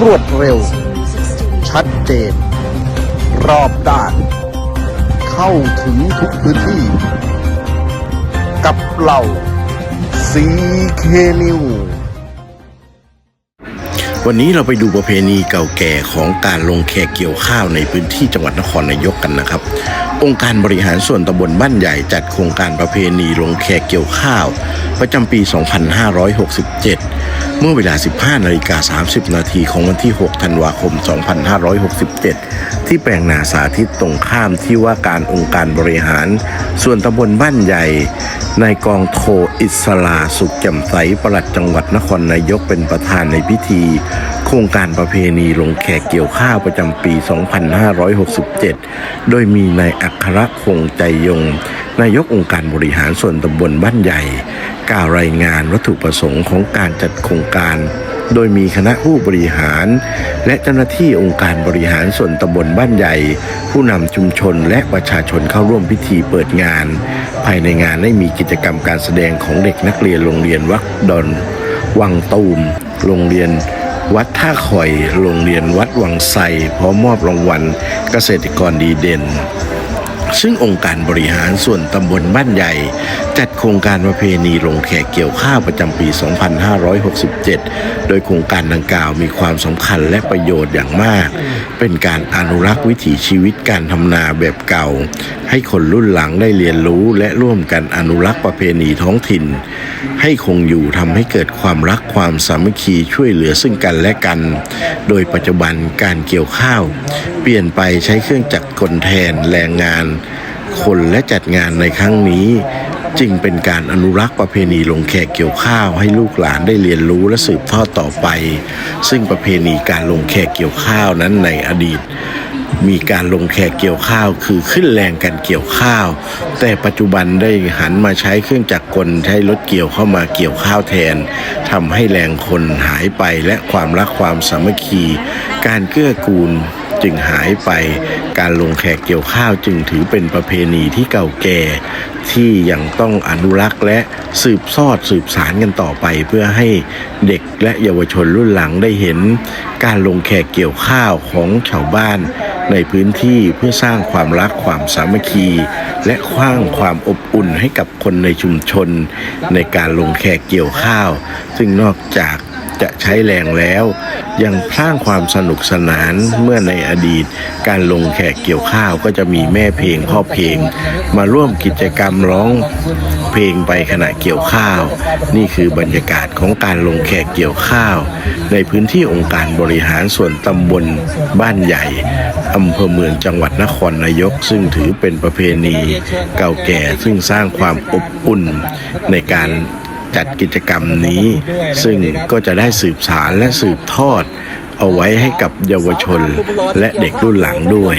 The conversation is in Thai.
รวดเร็ว ชัดเจน รอบด้าน เข้าถึงทุกพื้นที่ กับเราซีเคนิววันนี้เราไปดูประเพณีเก่าแก่ของการลงแขกเกี่ยวข้าวในพื้นที่จังหวัดนครนายกกันนะครับ องค์การบริหารส่วนตำบลบ้านใหญ่จัดโครงการประเพณีลงแขกเกี่ยวข้าว ประจำปี 2567 เมื่อเวลา 15นาฬิกา30 นาทีของวันที่ 6 ธันวาคม 2567 ที่แปลงนาสาธิตตรงข้ามที่ว่าการองค์การบริหาร ส่วนตำบลบ้านใหญ่ นายกองโทอิสลาสุขแจ่มใสปลัดจังหวัดนครนายกเป็นประธานในพิธี โครงการประเพณีลงแขกเกี่ยวข้าวประจำปี 2567 โดยมีนายอัครคงใจยง นายกองค์การบริหารส่วนตำบลบ้านใหญ่ กล่าวรายงานวัตถุประสงค์ของการจัดโครงการ โดยมีคณะผู้บริหาร และเจ้าหน้าที่องค์การบริหารส่วนตำบลบ้านใหญ่ ผู้นำชุมชนและประชาชนเข้าร่วมพิธีเปิดงาน ภายในงานได้มีกิจกรรมการแสดงของเด็กนักเรียนโรงเรียนวัดดอน วังตูม โรงเรียนวัดท่าข่อย โรงเรียนวัดวังไซพร้อมมอบรางวัลเกษตรกรดีเด่น ซึ่งองค์การบริหารส่วนตำบลบ้านใหญ่ จัดโครงการประเพณีลงแขกเกี่ยวข้าวประจำปี 2567 โดยโครงการดังกล่าวมีความสำคัญและประโยชน์อย่างมาก เป็นการอนุรักษ์วิถีชีวิตการทำนาแบบเก่า ให้คนรุ่นหลังได้เรียนรู้และร่วมกันอนุรักษ์ประเพณีท้องถิ่น ให้คงอยู่ทำให้เกิดความรักความสามัคคีช่วยเหลือซึ่งกันและกัน โดยปัจจุบันการเกี่ยวข้าว ปลี่ยนไปใช้เครื่องจักรกลแทนแรงงาน คนและจัดงานในครั้งนี้ จึงเป็นการอนุรักษ์ประเพณีลงแขกเกี่ยวข้าวให้ลูกหลานได้เรียนรู้และสืบทอดต่อไป ซึ่งประเพณีการลงแขกเกี่ยวข้าวนั้นในอดีตมีการลงแขกเกี่ยวข้าวคือขึ้นแรงกันเกี่ยวข้าว แต่ปัจจุบันได้หันมาใช้เครื่องจักรกลใช้รถเกี่ยวเข้ามาเกี่ยวข้าวแทนทำให้แรงคนหายไปและความรักความสามัคคี การเกื้อกูล จึงหายไป การลงแขกเกี่ยวข้าวจึงถือเป็นประเพณีที่เก่าแก่ ที่ยังต้องอนุรักษ์และสืบทอดสืบสารกันต่อไป เพื่อให้เด็กและเยาวชนรุ่นหลังได้เห็น การลงแขกเกี่ยวข้าวของชาวบ้านในพื้นที่เพื่อสร้างความรักความสามัคคี และสร้างความอบอุ่นให้กับคนในชุมชน ในการลงแขกเกี่ยวข้าว ซึ่งนอกจากจะใช้แรงแล้ว ยังสร้างความสนุกสนานเมื่อในอดีต การลงแขกเกี่ยวข้าวก็จะมีแม่เพลงพ่อเพลง มาร่วมกิจกรรมร้องเพลงไปขณะเกี่ยวข้าว นี่คือบรรยากาศของการลงแขกเกี่ยวข้าว ในพื้นที่องค์การบริหารส่วนตำบลบ้านใหญ่อำเภอเมืองจังหวัดนครนายก ซึ่งถือเป็นประเพณีเก่าแก่ซึ่งสร้างความอบอุ่นในการ จัดกิจกรรมนี้ ซึ่งก็จะได้สืบสารและสืบทอด เอาไว้ให้กับเยาวชนและเด็กรุ่นหลังด้วย